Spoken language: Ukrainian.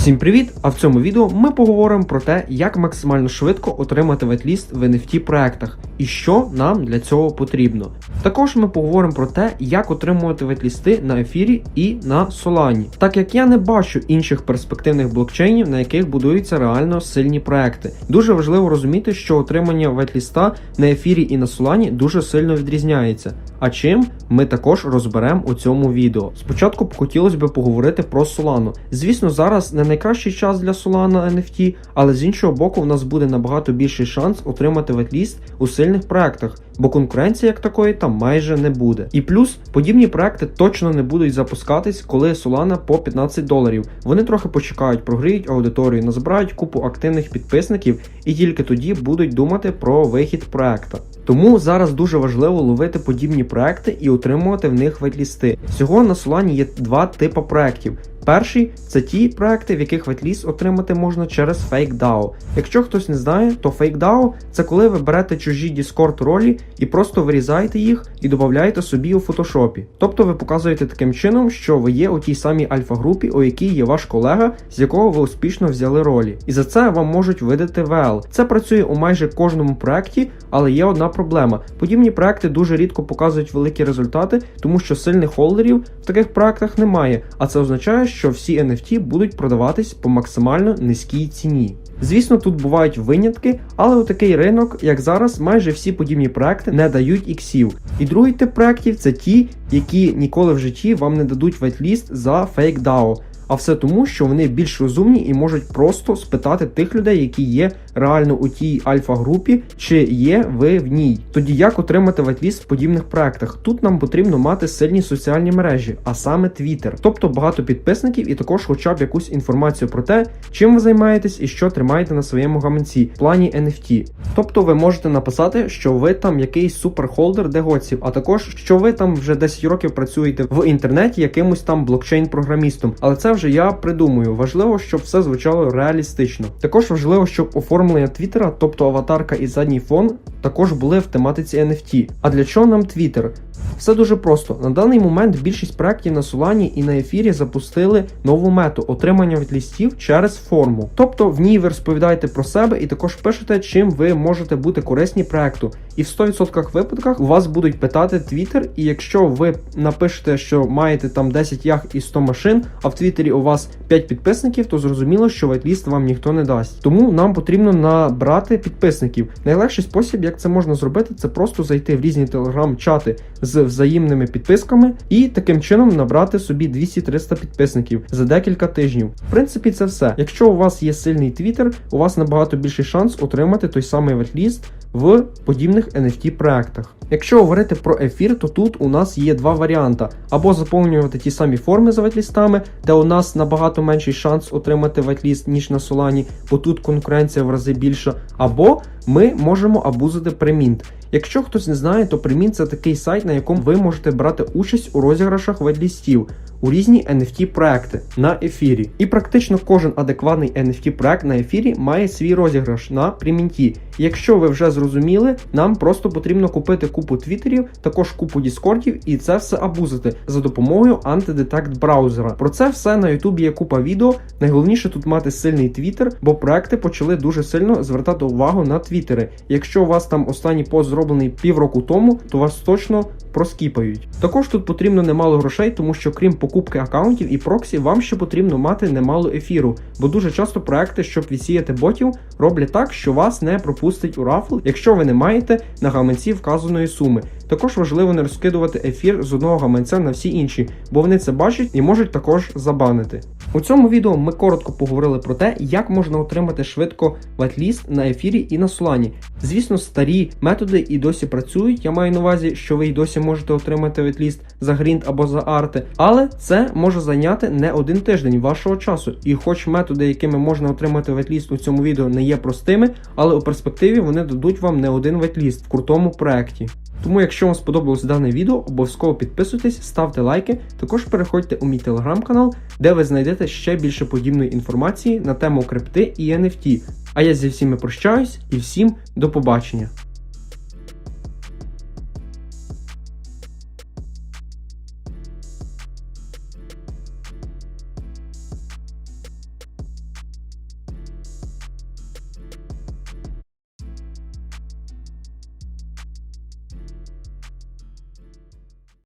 Всім привіт! А в цьому відео ми поговоримо про те, як максимально швидко отримати ветліст в NFT проектах і що нам для цього потрібно. Також ми поговоримо про те, як отримувати ветлісти на ефірі і на Solana, так як я не бачу інших перспективних блокчейнів, на яких будуються реально сильні проекти. Дуже важливо розуміти, що отримання ветліста на ефірі і на Solana дуже сильно відрізняється. А чим ми також розберемо у цьому відео. Спочатку б хотілося б поговорити про Solana. Звісно, зараз не найкращий час для Solana NFT, але з іншого боку, в нас буде набагато більший шанс отримати ветліст у сильних проектах, бо конкуренції як такої там майже не буде. І плюс подібні проекти точно не будуть запускатись, коли Solana по 15 доларів. Вони трохи почекають, прогріють аудиторію, назбирають купу активних підписників і тільки тоді будуть думати про вихід проекта. Тому зараз дуже важливо ловити подібні проекти і отримувати в них вейтлісти. Всього на Solana є два типи проектів. Перший це ті проекти, в яких ветліс отримати можна через FakeDAO. Якщо хтось не знає, то FakeDAO – це коли ви берете чужі Discord ролі і просто вирізаєте їх і додаєте собі у фотошопі. Тобто ви показуєте таким чином, що ви є у тій самій альфа-групі, у якій є ваш колега, з якого ви успішно взяли ролі. І за це вам можуть видати VL. Це працює у майже кожному проекті, але є одна проблема. Подібні проекти дуже рідко показують великі результати, тому що сильних холдерів в таких проектах немає, а це означає, що всі NFT будуть продаватись по максимально низькій ціні. Звісно, тут бувають винятки, але у такий ринок, як зараз, майже всі подібні проекти не дають іксів. І другий тип проектів це ті, які ніколи в житті вам не дадуть вайтліст за FakeDAO. А все тому, що вони більш розумні і можуть просто спитати тих людей, які є реально у тій альфа-групі, чи є ви в ній. Тоді як отримати вайтліст в подібних проектах? Тут нам потрібно мати сильні соціальні мережі, а саме Twitter, тобто багато підписників і також хоча б якусь інформацію про те, чим ви займаєтесь і що тримаєте на своєму гаманці в плані NFT. Тобто ви можете написати, що ви там якийсь суперхолдер дегоців, а також що ви там вже 10 років працюєте в інтернеті якимось там блокчейн-програмістом. Але це вже я придумую. Важливо, щоб все звучало реалістично. Також важливо, щоб оформлення Твіттера, тобто аватарка і задній фон, також були в тематиці NFT. А для чого нам Твіттер? Все дуже просто. На даний момент більшість проєктів на Solana і на ефірі запустили нову мету отримання від лістів через форму. Тобто в ній ви розповідаєте про себе і також пишете, чим ви можете бути корисні проекту. І в 100% випадках у вас будуть питати Twitter, і якщо ви напишете, що маєте там 10 ях і 100 машин, а в Твіттері у вас 5 підписників, то зрозуміло, що вайтліст вам ніхто не дасть. Тому нам потрібно набрати підписників. Найлегший спосіб, як це можна зробити, це просто зайти в різні телеграм-чати з взаємними підписками і таким чином набрати собі 200-300 підписників за декілька тижнів. В принципі, це все. Якщо у вас є сильний твіттер, у вас набагато більший шанс отримати той самий вартліст в подібних NFT проектах. Якщо говорити про ефір, то тут у нас є два варіанти: або заповнювати ті самі форми за вайтлістами, де у нас набагато менший шанс отримати вайтліст, ніж на Solana, бо тут конкуренція в рази більша, або ми можемо абузити премінт. Якщо хтось не знає, то Примін це такий сайт, на якому ви можете брати участь у розіграшах вайтлістів у різні NFT проекти на ефірі. І практично кожен адекватний NFT проект на ефірі має свій розіграш на примінті. Якщо ви вже зрозуміли, нам просто потрібно купити купу твіттерів, також купу діскордів і це все абузити за допомогою антидетект браузера. Про це все на Ютубі є купа відео. Найголовніше тут мати сильний твіттер, бо проекти почали дуже сильно звертати увагу на твіттери. Якщо у вас там останній пост зроблений півроку тому, то вас точно проскіпають. Також тут потрібно немало грошей, тому що крім покупки аккаунтів і проксі, вам ще потрібно мати немало ефіру, бо дуже часто проекти, щоб відсіяти ботів, роблять так, що вас не пропустить у рафл, якщо ви не маєте на гаманці вказаної суми. Також важливо не розкидувати ефір з одного гаманця на всі інші, бо вони це бачать і можуть також забанити. У цьому відео ми коротко поговорили про те, як можна отримати швидко вайтліст на ефірі і на Солані. Звісно, старі методи і досі працюють. Я маю на увазі, що ви й досі можете отримати вайтліст за грінт або за арти, але це може зайняти не один тиждень вашого часу. І хоч методи, якими можна отримати вайтліст у цьому відео, не є простими, але у перспективі вони дадуть вам не один вайтліст в крутому проекті. Тому, якщо вам сподобалось дане відео, обов'язково підписуйтесь, ставте лайки. Також переходьте у мій телеграм-канал, де ви знайдете ще більше подібної інформації на тему крипти і NFT. А я зі всіми прощаюсь і всім до побачення.